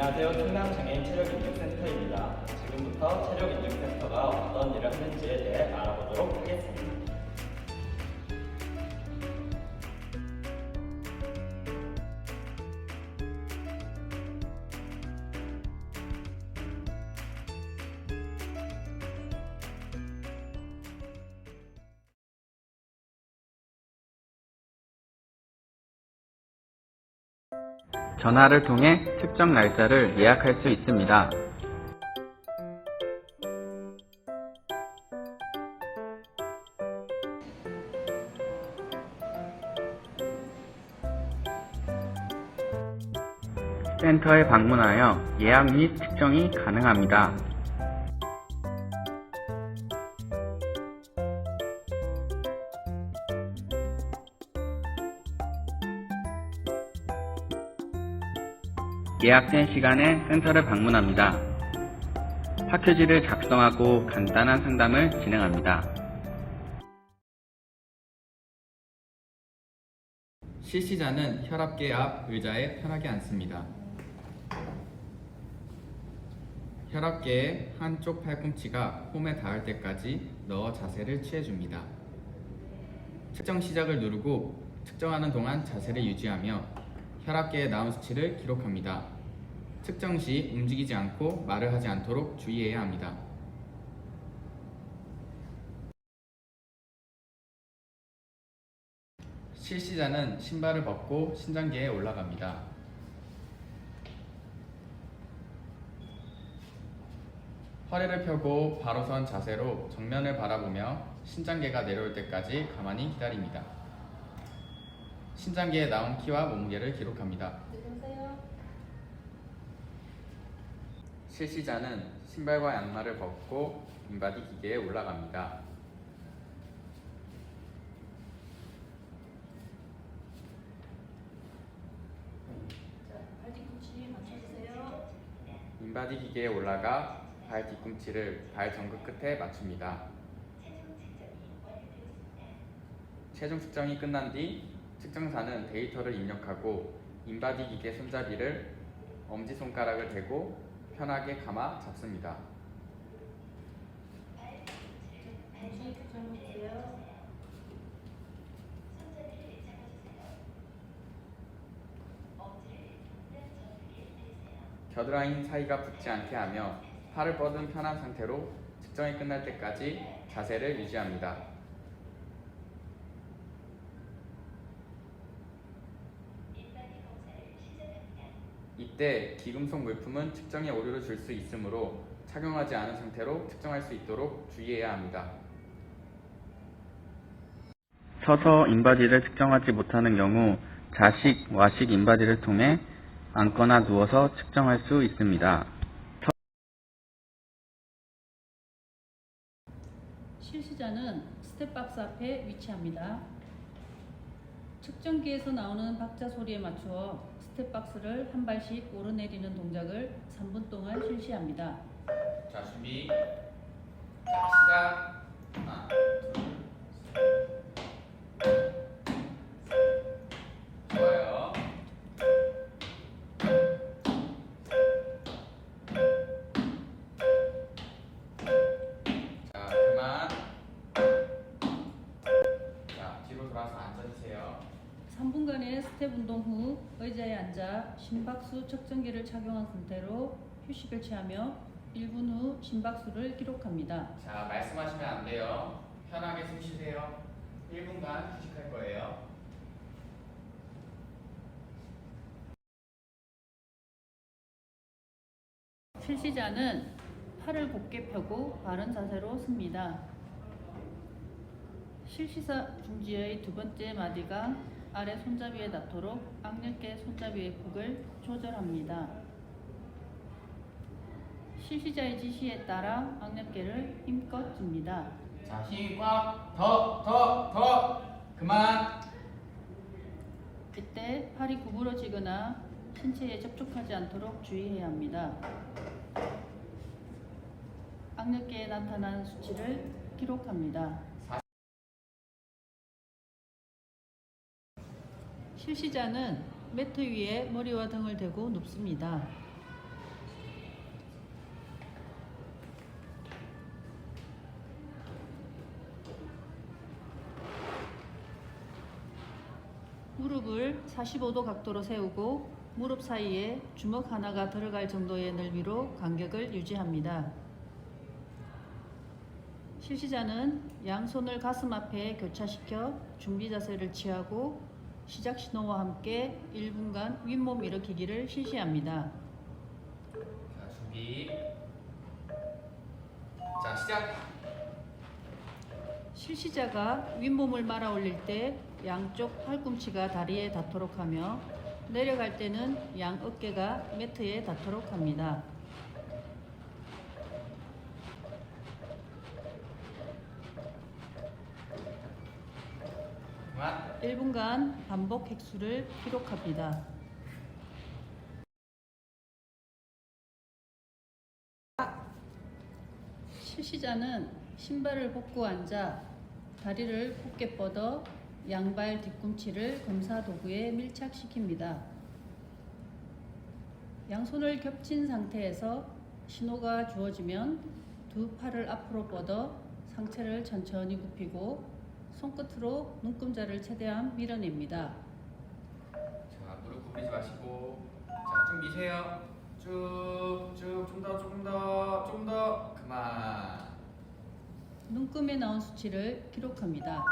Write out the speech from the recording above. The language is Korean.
안녕하세요. 충남 장애인 체력 인증센터입니다. 지금부터 체력 인증센터가 어떤 일을 하는지에 대해 알아보도록 하겠습니다. 전화를 통해 특정 날짜를 예약할 수 있습니다. 센터에 방문하여 예약 및 측정이 가능합니다. 예약된 시간에 센터를 방문합니다. 파큐지를 작성하고 간단한 상담을 진행합니다. 실시자는 혈압계 앞 의자에 편하게 앉습니다. 혈압계의 한쪽 팔꿈치가 홈에 닿을 때까지 넣어 자세를 취해줍니다. 측정 시작을 누르고 측정하는 동안 자세를 유지하며 혈압계에 나온 수치를 기록합니다. 측정 시 움직이지 않고 말을 하지 않도록 주의해야 합니다. 실시자는 신발을 벗고 신장계에 올라갑니다. 허리를 펴고 바로 선 자세로 정면을 바라보며 신장계가 내려올 때까지 가만히 기다립니다. 신장계에 나온 키와 몸무게를 기록합니다. 실시자는 신발과 양말을 벗고 인바디 기계에 올라갑니다. 발 뒤꿈치 맞춰주세요. 인바디 기계에 올라가 발 뒤꿈치를 발 정급 끝에 맞춥니다. 최종 측정이 끝난 뒤 측정사는 데이터를 입력하고 인바디 기계 손잡이를 엄지손가락을 대고 편하게 감아 잡습니다. 겨드랑이 사이가 붙지 않게 하며 팔을 뻗은 편한 상태로 측정이 끝날 때까지 자세를 유지합니다. 이때 기금 속 물품은 측정에 오류를 줄 수 있으므로 착용하지 않은 상태로 측정할 수 있도록 주의해야 합니다. 서서 인바디를 측정하지 못하는 경우 좌식, 와식 인바디를 통해 앉거나 누워서 측정할 수 있습니다. 실시자는 스텝박스 앞에 위치합니다. 측정기에서 나오는 박자 소리에 맞추어 스텝박스를 한 발씩 오르내리는 동작을 3분 동안 실시합니다. 자 준비. 자 시작. 하나 뒤로 돌아서 앉아주세요 3분간의 스텝 운동 후 의자에 앉아 심박수 측정기를 착용한 상태로 휴식을 취하며 1분 후 심박수를 기록합니다. 자 말씀하시면 안 돼요 편하게 숨 쉬세요 1분간 휴식할 거예요 실시자는 팔을 곧게 펴고 바른 자세로 섭니다. 실시사 중지의 두 번째 마디가 아래 손잡이에 닿도록 악력계 손잡이의 폭을 조절합니다. 실시자의 지시에 따라 악력계를 힘껏 줍니다. 자, 힘 꽉, 더, 더, 더, 그만. 이때 팔이 구부러지거나 신체에 접촉하지 않도록 주의해야 합니다. 악력계에 나타난 수치를 기록합니다. 행시자는 매트 위에 머리와 등을 대고 눕습니다. 무릎을 45도 각도로 세우고 무릎 사이에 주먹 하나가 들어갈 정도의 넓이로 간격을 유지합니다. 실시자는 양손을 가슴 앞에 교차시켜 준비 자세를 취하고 시작 신호와 함께 1분간 윗몸 일으키기를 실시합니다. 자, 준비. 자, 시작. 실시자가 윗몸을 말아 올릴 때 양쪽 팔꿈치가 다리에 닿도록 하며 내려갈 때는 양 어깨가 매트에 닿도록 합니다. 1분간 반복 획수를 기록합니다. 실시자는 신발을 벗고 앉아 다리를 곧게 뻗어 양발 뒤꿈치를 검사 도구에 밀착시킵니다. 양손을 겹친 상태에서 신호가 주어지면 두 팔을 앞으로 뻗어 상체를 천천히 굽히고 손끝으로 눈금자를 최대한 밀어냅니다. 자, 무릎 굽리지 마시고. 자, 쭉 미세요. 쭉, 쭉, 좀 더, 조금 더, 좀 더. 그만. 눈금에 나온 수치를 기록합니다.